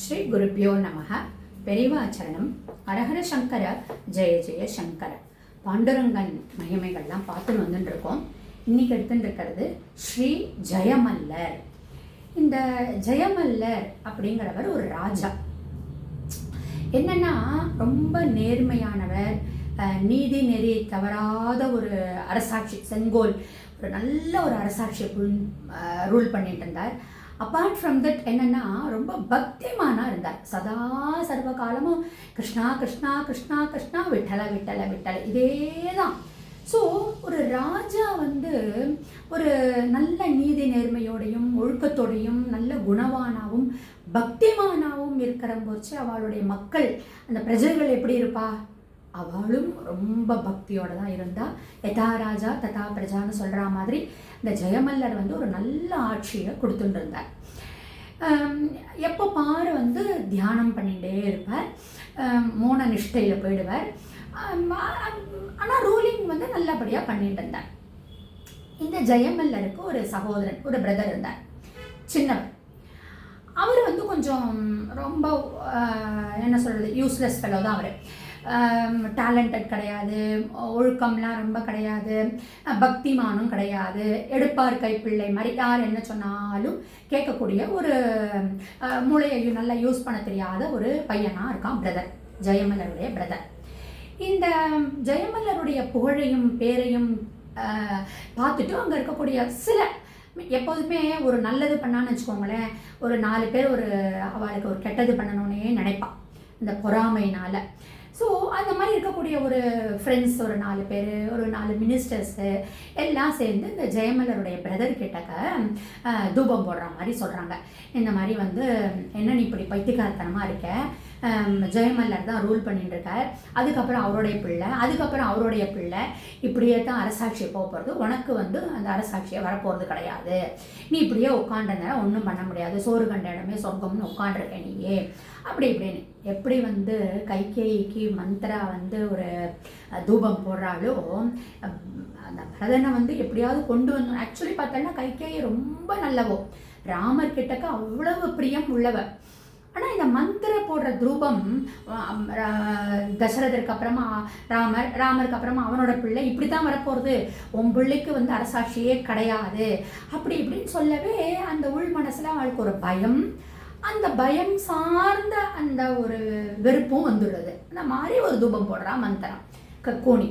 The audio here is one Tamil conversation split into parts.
ஸ்ரீ குருப்பியோ நமக பெரிவாச்சரணம் அரஹர சங்கர. ஜெய ஜெய சங்கர. பாண்டுரங்கன் மகிமைகள்லாம் பார்த்துன்னு வந்துட்டுருக்கோம். இருக்கோம் இன்னைக்கு இருக்கிறது ஸ்ரீ ஜெயமல்லர். இந்த ஜெயமல்லர் அப்படிங்கிறவர் ஒரு ராஜா. என்னன்னா ரொம்ப நேர்மையானவர். அஹ், நீதி நெறி தவறாத ஒரு அரசாட்சி செங்கோல். ஒரு நல்ல ஒரு அரசாட்சியை ரூல் பண்ணிட்டு இருந்தார் அப்பார்ட் ஃப்ரம் தட் என்னென்னா ரொம்ப பக்திமானாக இருந்தார். சதா சர்வ காலமும் கிருஷ்ணா கிருஷ்ணா கிருஷ்ணா கிருஷ்ணா விட்டல விட்டல விட்டல. இதே தான் ஸோ ஒரு ராஜா வந்து ஒரு நல்ல நீதி நேர்மையோடையும் ஒழுக்கத்தோடையும் நல்ல குணவானாவும் பக்திமானாவும் இருக்கிற போச்சு அவளுடைய மக்கள் அந்த பிரஜைகள் எப்படி இருப்பா? அவளும் ரொம்ப பக்தியோட தான் இருந்தா. யதா ராஜா ததா பிரஜான்னு சொல்கிற மாதிரி இந்த ஜெயமல்லர் வந்து ஒரு நல்ல ஆட்சியை கொடுத்துட்டு இருந்தார் எப்போ பாரு வந்து தியானம் பண்ணிகிட்டே இருப்பார். மோன நிஷ்டையில் போயிடுவார். ஆனால் ரூலிங் வந்து நல்லபடியாக பண்ணிட்டு இருந்தார் இந்த ஜெயமல்லருக்கு ஒரு சகோதரன் ஒரு பிரதர் இருந்தார். சின்னவர் அவர் வந்து கொஞ்சம் ரொம்ப என்ன சொல்கிறது யூஸ்லெஸ் ஃபெலோ தான் அவர். டேலண்டட் கிடையாது ஒழுக்கம்லாம் ரொம்ப கிடையாது பக்திமானும் கிடையாது எடுப்பார் கைப்பிள்ளை மாதிரி யார் என்ன சொன்னாலும் கேட்கக்கூடிய ஒரு மூளையையும் நல்லா யூஸ் பண்ண தெரியாத ஒரு பையனாக இருக்கான் பிரதர் ஜெயமல்லருடைய பிரதர் இந்த ஜெயமல்லருடைய புகழையும் பேரையும் பார்த்துட்டு அங்கே இருக்கக்கூடிய சில எப்போதுமே ஒரு நல்லது பண்ணான்னு வச்சுக்கோங்களேன் ஒரு நாலு பேர் ஒரு அவளுக்கு ஒரு கெட்டது பண்ணணும்னே நினைப்பான். இந்த பொறாமையினால். ஸோ அந்த மாதிரி இருக்கக்கூடிய ஒரு ஃப்ரெண்ட்ஸ் ஒரு நாலு பேர் ஒரு நாலு மினிஸ்டர்ஸு எல்லாம் சேர்ந்து இந்த ஜெயமலருடைய பிரதர் கிட்டக்க தூபம் போடுற மாதிரி சொல்கிறாங்க இந்த மாதிரி வந்து என்ன நீ இப்படி பைத்தியக்காரத்தனமாக இருக்க? ஜெயமல்லர் தான் ரூல் பண்ணிட்டு இருக்கார். அதுக்கப்புறம் அவருடைய பிள்ளை அதுக்கப்புறம் அவருடைய பிள்ளை. இப்படியே தான் அரசாட்சி போக போகிறது உனக்கு வந்து அந்த அரசாட்சியை வரப்போகிறது கிடையாது. நீ இப்படியே உட்காண்டிருந்த ஒன்றும் பண்ண முடியாது. சோறு கண்ட இடமே சொர்க்கம்னு உட்காண்டிருக்க நீயே. அப்படி இப்படின்னு. எப்படி வந்து கைகேயிக்கு மந்த்ரா வந்து ஒரு தூபம் போடுறாலோ அந்த பரதனை வந்து எப்படியாவது கொண்டு வந்தோம் ஆக்சுவலி பார்த்தோன்னா கைகேயி ரொம்ப நல்லவோ. ராமர் கிட்டக்க அவ்வளவு பிரியம் உள்ளவ. ஆனால் இந்த மந்திர போடுற துரூபம் தசரதற்கு அப்புறமா ராமர் ராமருக்கு அப்புறமா அவனோட பிள்ளை இப்படி தான் வரப்போகிறது உன் பிள்ளைக்கு வந்து அரசாட்சியே கிடையாது. அப்படி இப்படின்னு சொல்லவே அந்த உள் மனசில் அவளுக்கு ஒரு பயம் அந்த பயம் சார்ந்த அந்த ஒரு வெறுப்பும் வந்துடுது அந்த மாதிரி ஒரு தூபம் போடுறா மந்திரம் கக்கோணி.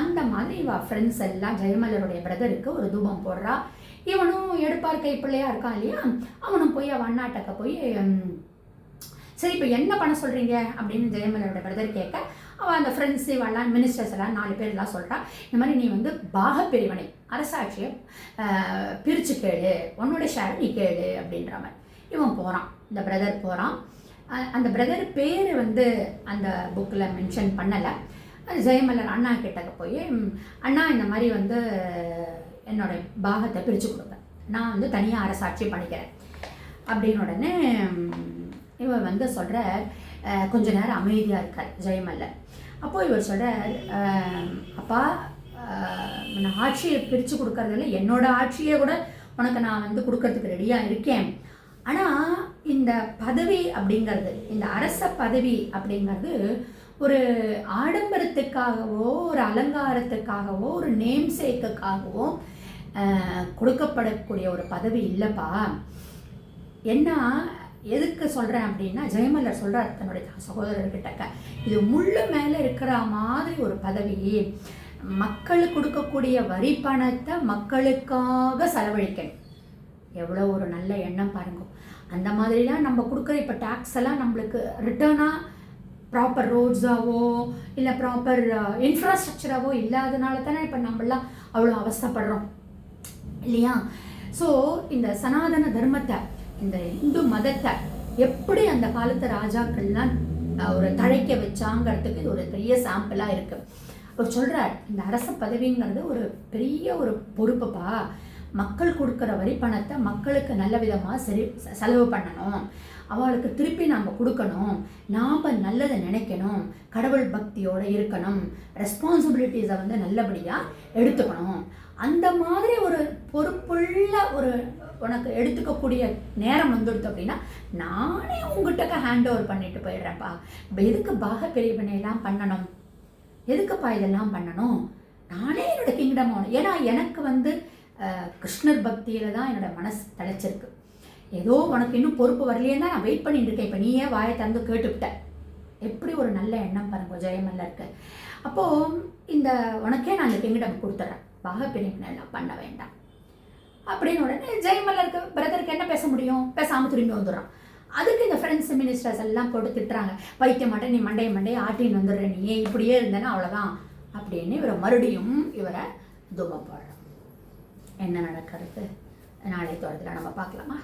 அந்த மாதிரி இவா ஃப்ரெண்ட்ஸ் எல்லாம் ஜெயமலருடைய பிரதருக்கு ஒரு தூபம் போடுறா. இவனும் எடுப்பார் கைப்பிள்ளையா இருக்கான் இல்லையா? அவனும் போய் அவன் அண்ணாட்டக்க போய் சரி இப்போ என்ன பண்ண சொல்கிறீங்க அப்படின்னு ஜெயமலரோட பிரதர் கேட்க அவள் அந்த ஃப்ரெண்ட்ஸு இவெல்லாம் மினிஸ்டர்ஸ் எல்லாம் நாலு பேர்லாம் எல்லாம் சொல்கிறா இந்த மாதிரி நீ வந்து பாகப்பிரிவினை அரசாட்சியை பிரித்து கேளு. உன்னோட ஷேர் நீ கேளு. அப்படின்ற மாதிரி. இவன் போகிறான் இந்த பிரதர் போகிறான் அந்த பிரதர் பேர் வந்து அந்த புக்கில் மென்ஷன் பண்ணலை. ஜெயமலர் அண்ணா கிட்டக்க போய் அண்ணா இந்த மாதிரி வந்து என்னோட பாகத்தை பிரித்து கொடுப்பேன் நான் வந்து தனியாக அரசாட்சி பண்ணிக்கிறேன். அப்படின்னு உடனே இவர் வந்து சொல்கிறார் கொஞ்ச நேரம் அமைதியாக இருக்கார் ஜெயமல்லர். அப்போது இவர் சொல்கிறார் அப்பா நான் ஆட்சியை பிரித்து கொடுக்கறதில்ல என்னோடய ஆட்சியை கூட உனக்கு நான் வந்து கொடுக்கறதுக்கு ரெடியாக இருக்கேன். ஆனால் இந்த பதவி அப்படிங்கிறது இந்த அரச பதவி அப்படிங்கிறது ஒரு ஆடம்பரத்துக்காகவோ ஒரு அலங்காரத்துக்காகவோ ஒரு நேம் சேக்குக்காகவோ கொடுக்கப்படக்கூடிய ஒரு பதவி இல்லைப்பா. என்ன எதுக்கு சொல்கிறேன் அப்படின்னா ஜெயமலர் சொல்கிறார் தன்னுடைய சகோதரர்கிட்டக்க இது முள்ளு மேலே இருக்கிற மாதிரி ஒரு பதவி. மக்களுக்கு கொடுக்கக்கூடிய வரி பணத்தை மக்களுக்காக செலவழிக்கணும். எவ்வளோ ஒரு நல்ல எண்ணம் பாருங்க. அந்த மாதிரிலாம் நம்ம கொடுக்குற இப்போ டேக்ஸ் எல்லாம் நம்மளுக்கு ரிட்டர்னாக ப்ராப்பர் ரோட்ஸாவோ இல்லை ப்ராப்பர் இன்ஃப்ராஸ்ட்ரக்சராகவோ இல்லாதனால தானே இப்போ நம்மளாம் அவ்வளோ அவஸ்தைப்படுறோம். இல்லையா? ஸோ இந்த சனாதன தர்மத்தை இந்த இந்து மதத்தை எப்படி அந்த காலத்து ராஜாக்கள்லாம் ஒரு தழைக்க வச்சாங்கிறதுக்கு இது ஒரு பெரிய சாம்பிளாக இருக்குது அவர் சொல்கிறார் இந்த அரச பதவிங்கிறது ஒரு பெரிய ஒரு பொறுப்புப்பா. மக்கள் கொடுக்குற வரி பணத்தை மக்களுக்கு நல்ல விதமாக சரி செலவு பண்ணணும். அவளுக்கு திருப்பி நாம் கொடுக்கணும். நாம் நல்லதை நினைக்கணும். கடவுள் பக்தியோடு இருக்கணும். ரெஸ்பான்சிபிலிட்டிஸை வந்து நல்லபடியாக எடுத்துக்கணும். அந்த மாதிரி ஒரு பொறுப்புள்ள ஒரு உனக்கு எடுத்துக்கக்கூடிய நேரம் வந்துடுது அப்படின்னா நானே உங்ககிட்ட ஹேண்ட் ஓவர் பண்ணிட்டு போயிடுறேன்ப்பா. இப்போ எதுக்கு பாக பிரிவினையெல்லாம் பண்ணணும்? எதுக்குப்பா இதெல்லாம் பண்ணணும்? நானே என்னோட கிங்டம் ஆகணும். ஏன்னா எனக்கு வந்து கிருஷ்ணர் பக்தியில் தான் என்னோடய மனசு தழைச்சிருக்கு. ஏதோ உனக்கு இன்னும் பொறுப்பு வரலையே தான் நான் வெயிட் பண்ணிட்டு இருக்கேன். இப்போ நீயே வாயை திறந்து கேட்டுவிட்டேன் எப்படி ஒரு நல்ல எண்ணம் பாருங்க ஜெயமல்ல இருக்கு. அப்போது இந்த உனக்கே நான் இந்த கிங்டம் கொடுத்துட்றேன் பாக பிரிவினை எல்லாம் பண்ண வேண்டாம். அப்படின்னு உடனே ஜெயமல்லருக்கு பிரதருக்கு என்ன பேச முடியும்? பேசாமல் திரும்பி வந்துடுறான். அதுக்கு இந்த ஃப்ரெண்ட்ஸ் மினிஸ்டர்ஸ் எல்லாம் போட்டு திட்டுறாங்க. பைத்தியம் மாட்டேன் நீ மண்டைய மண்டையை ஆட்டின்னு வந்துடுற. நீ இப்படியே இருந்தேன்னா அவ்வளோதான் அப்படின்னு இவரை மறுபடியும் இவரை தூபம் என்ன நடக்கிறது? நாளை தோரத்தில் நம்ம பார்க்கலாமா?